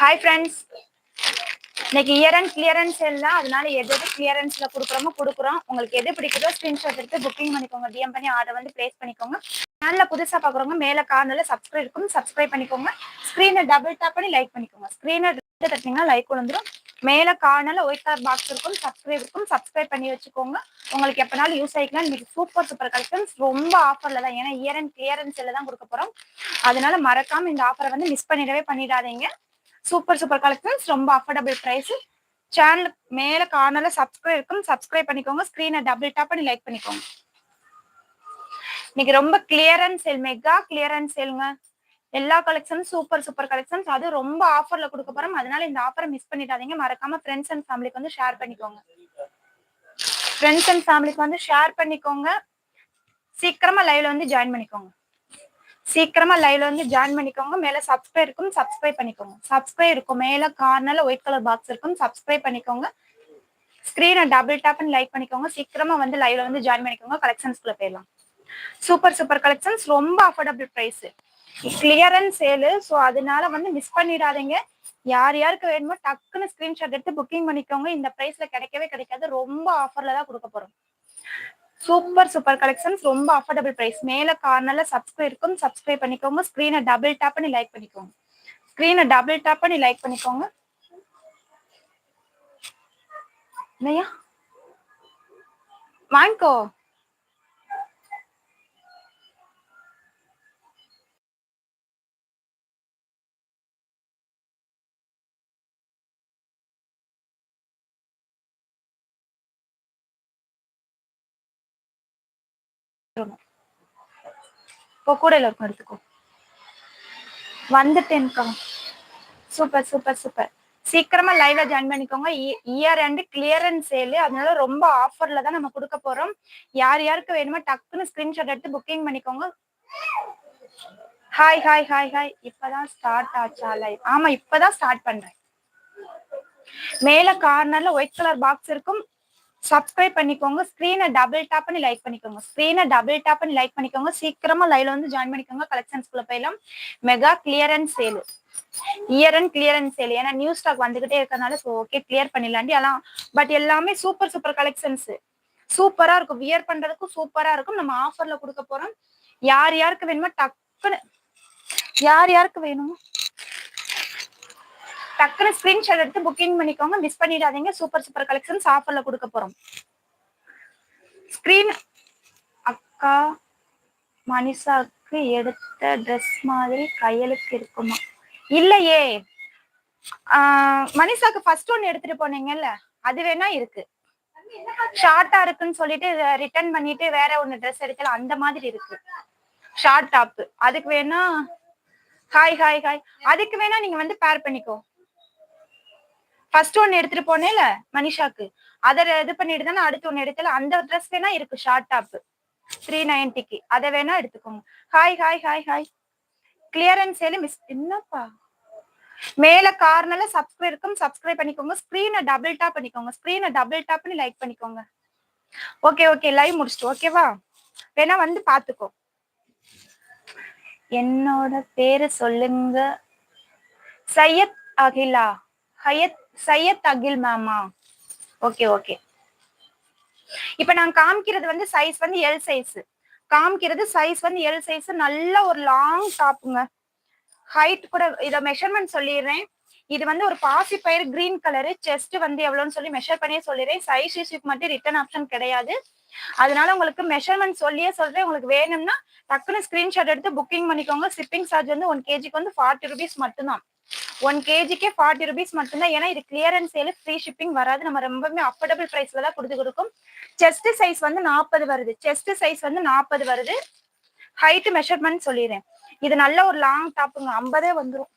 Hi friends இன்னைக்கு year end clearance எல்லாம் அதனால எது எது கிளியரன்ஸ்ல கொடுக்குறோமோ கொடுக்குறோம். உங்களுக்கு எது பிடிக்குதோ ஸ்கிரீன்ஷாட் எடுத்து புக்கிங் பண்ணிக்கோங்க. டிஎம் பண்ணி ஆர்டர் வந்து பிளேஸ் பண்ணிக்கோங்க. நல்ல புதுசா பாக்குறவங்க மேல கார்னர்ல சப்ஸ்கிரைப் இருக்கும். சப்ஸ்கிரைப் பண்ணிக்கோங்க. ஸ்கிரீனை டபுள் டேப் பண்ணி லைக் பண்ணிக்கோங்க. ஸ்கிரீனை தட்டினீங்கன்னா லைக் வந்துடும் மேல கார்னர்ல ஒயிட் கலர் பாக்ஸ் இருக்கும் சப்ஸ்கிரைப் இருக்கும். சப்ஸ்கிரைப் பண்ணி வச்சுக்கோங்க. உங்களுக்கு எப்பனாலும் யூஸ் ஆகிக்கலாம். இன்னைக்கு சூப்பர் சூப்பர் கலெக்ஷன்ஸ் ரொம்ப ஆஃபர்ல தான். ஏன்னா இயர் அண்ட் கிளியரன்ஸ்ல தான் கொடுக்க போறோம். அதனால மறக்காம இந்த ஆஃபரை வந்து மிஸ் பண்ணிடவே பண்ணிடாதீங்க. சூப்பர் சூப்பர் கலெக்ஷன்ஸ் ரொம்ப அஃபோர்டபுள் பிரைஸ் சேனல் மேல கார்னர்ல சப்ஸ்கிரைப் இருக்கும். சப்ஸ்கிரைப் பண்ணிக்கோங்க. ஸ்கிரீனை டபுள் டாப் பண்ணி லைக் பண்ணிக்கோங்க. இன்னைக்கு ரொம்ப கிளியரன்ஸ் சேல் மெகா கிளியரன்ஸ் சேலுங்க எல்லா கலெக்ஷனும் சூப்பர் சூப்பர் கலெக்ஷன்ஸ் அது ரொம்ப ஆஃபர்ல கொடுக்க போறோம். அதனால இந்த ஆஃபரை மிஸ் பண்ணிடாதீங்க. மறக்காம ஃப்ரெண்ட்ஸ் அண்ட் ஃபேமிலிக்கு வந்து ஷேர் பண்ணிக்கோங்க. ஃப்ரெண்ட்ஸ் அண்ட் ஃபேமிலிக்கு வந்து ஷேர் பண்ணிக்கோங்க. சீக்கிரமா லைவ்ல வந்து ஜாயின் பண்ணிக்கோங்க. சீக்கிரமா லைவ்ல வந்து ஜாயின் பண்ணிக்கோங்க. மேல சப்ஸ்கிரைப் இருக்கும். சப்ஸ்கிரைப் பண்ணிக்கோங்க. சப்ஸ்கிரைப் இருக்கும். மேல கார்னர்ல ஒயிட் கலர் பாக்ஸ் இருக்கும். சப்ஸ்கிரைப் பண்ணிக்கோங்க. ஸ்கிரீனை டபுள் டேப் அண்ட் லைக் பண்ணிக்கோங்க. சீக்கிரமா வந்து லைவ்ல வந்து ஜாயின் பண்ணிக்கோங்க. கலெக்ஷன்ஸ்குள்ள போயிடலாம். சூப்பர் சூப்பர் கலெக்ஷன்ஸ் ரொம்ப affordable price clearance sale. So அதனால வந்து மிஸ் பண்ணிடாதீங்க. யார் யாருக்கு வேணுமோ டக்குன்னு ஸ்கிரீன்ஷாட் எடுத்து புக்கிங் பண்ணிக்கோங்க. இந்த ப்ரைஸ்ல கிடைக்கவே கிடைக்காது. ரொம்ப ஆஃபர்ல தான் கொடுக்க போறோம். சூப்பர் சூப்பர் கலெக்ஷன்ஸ் ரொம்ப அஃபோர்டபுள் ப்ரைஸ் மேல கார்னர்ல சப்ஸ்கிரைப் இருக்கும். சப்ஸ்கிரைப் பண்ணிக்கோங்க. ஸ்கிரீனை டபுள் டேப் பண்ணி லைக் பண்ணிக்கோங்க. ஸ்கிரீனை டபுள் டேப் பண்ணி லைக் பண்ணிக்கோங்க. இல்லையா வாங்கிக்கோ. இப்போ கூட எல்லாருக்கும் எடுத்துக்கோ வந்துட்டேன்க்கா. Super super super. சீக்கிரமா லைவ்ல ஜாயின் பண்ணிக்கோங்க. இயர் அண்ட் கிளியரன்ஸ் சேல் அதனால ரொம்ப ஆஃபர்ல தான் நம்ம கொடுக்க போறோம். யார் யாருக்கு வேணுமோ டக்குன்னு ஸ்கிரீன்ஷாட் எடுத்து புக்கிங் பண்ணிக்கோங்க. ஹாய் ஹாய் ஹாய் ஹாய் இப்பதான் ஸ்டார்ட் ஆச்சா லைவ் ஆமா இப்பதான் ஸ்டார்ட் பண்றேன். மேல கார்னர்ல ஒயிட் கலர் பாக்ஸ் இருக்கும். சப்ஸ்கிரைப் பண்ணிக்கோங்க ஸ்க்ரீனை டபுள் டேப் பண்ணி லைக் பண்ணிக்கோங்க. ஸ்க்ரீனை டபுள் டேப் பண்ணி லைக் பண்ணிக்கோங்க. சீக்கிரமா லைவ்ல வந்து ஜாயின் பண்ணிக்கோங்க. கலெக்ஷன்ஸ்குள்ள போயிடலாம். Mega clearance sale year end clearance sale ஏன்னா நியூ ஸ்டாக் வந்துகிட்டே இருக்கறனால ஸோ ஓகே கிளியர் பண்ணிடலாண்டி. எல்லாம் பட் எல்லாமே சூப்பர் சூப்பர் கலெக்ஷன்ஸ் சூப்பரா இருக்கும். வியர் பண்றதுக்கும் சூப்பரா இருக்கும். நம்ம ஆஃபர்ல கொடுக்க போறோம். யார் யாருக்கு வேணுமோ டக்குன்னு யார் யாருக்கு வேணுமோ டக்குனு ஸ்கிரீன்ஷாட் எடுத்து புக்கிங் பண்ணிக்கோங்க. மிஸ் பண்ணிடாதீங்க. சூப்பர் சூப்பர் கலெக்ஷன்ஸ் ஆஃபர்ல கொடுக்க போறோம். ஸ்கிரீன் அக்கா மனிஷாக்கு எடுத்த ட்ரெஸ் மாதிரி கையலுக்கு இருக்குமா? இல்லையே. மனிஷாக்கு ஃபர்ஸ்ட் ஒன்னு எடுத்துட்டு போனீங்கல்ல? அது வேணா இருக்கு. ஷார்ட்டா இருக்குன்னு சொல்லிட்டு ரிட்டர்ன் பண்ணிட்டு வேற ஒன்னு ட்ரெஸ் எடுக்கல. அந்த மாதிரி இருக்கு. ஷார்ட் டாப் அதுக்கு வேணா ஹாய் ஹாய் ஹாய் அதுக்கு வேணா நீங்க வந்து பேர் பண்ணிக்கோ. ஃபர்ஸ்ட் ஒன்னு எடுத்துட்டு போனேல மனிஷாக்கு. அதை இது பண்ணிட்டு தானே அடுத்து ஒன்னு எடுக்கல. அந்த ட்ரெஸ் வேணா இருக்கு ஷார்ட் டாப் த்ரீ நைன்டிக்கு அதை வேணா எடுத்துக்கோங்க. Hi hi hi hi clearance சேல மிஸ் என்னப்பா? மேல கார்னர்ல சப்ஸ்கிரைப் இருக்கும் சப்ஸ்கிரைப் பண்ணிக்கோங்க. ஸ்கிரீனை டபுள் டாப் பண்ணிக்கோங்க. ஸ்கிரீனை டபுள் டாப் பண்ணி லைக் பண்ணிக்கோங்க. ஓகே ஓகே லைவ் முடிச்சிட்டு ஓகேவா வேணா வந்து பாத்துக்கோ. என்னோட பேரு சொல்லுங்க. சையத் அகிலா. ஹயத் சையத் அகில் மேமா ஓகே ஓகே இப்ப நான் காமிக்கிறது வந்து சைஸ் வந்து எல் சைஸ் காமிக்கிறது சைஸ் வந்து எல் சைஸ் நல்ல ஒரு லாங் டாப்புங்க ஹைட் கூட இதை மெஷர்மெண்ட் சொல்லிடுறேன். இது வந்து ஒரு பாசி பயிர் கிரீன் கலரு செஸ்ட் வந்து எவ்வளோன்னு சொல்லி மெஷர் பண்ணியே சொல்லிடுறேன். சைஸ் இஷ்யூக்கு மட்டும் ரிட்டர்ன் ஆப்ஷன் கிடையாது. அதனால உங்களுக்கு மெஷர்மெண்ட் சொல்லியே சொல்றேன். உங்களுக்கு வேணும்னா டக்குன்னு ஸ்கிரீன்ஷாட் எடுத்து புக்கிங் பண்ணிக்கோங்க. ஷிப்பிங் சார்ஜ் வந்து ஒன் கேஜிக்கு வந்து ஃபார்ட்டி ருபீஸ் மட்டும்தான். ஒன் கேஜிக்கே ஃபார்ட்டி ருபீஸ் மட்டும்தான். ஏன்னா இது கிளியரன்ஸ் சேலு ஃப்ரீ ஷிப்பிங் வராது. நம்ம ரொம்பவே அஃபோர்டபுள் ப்ரைஸ்ல தான் கொடுத்து கொடுக்கும். செஸ்ட் சைஸ் வந்து நாற்பது வருது. செஸ்ட் சைஸ் வந்து நாற்பது வருது. ஹைட் மெஷர்மெண்ட் சொல்லிடுறேன். இது நல்ல ஒரு லாங் டாப்புங்க ஐம்பதே வந்துடும்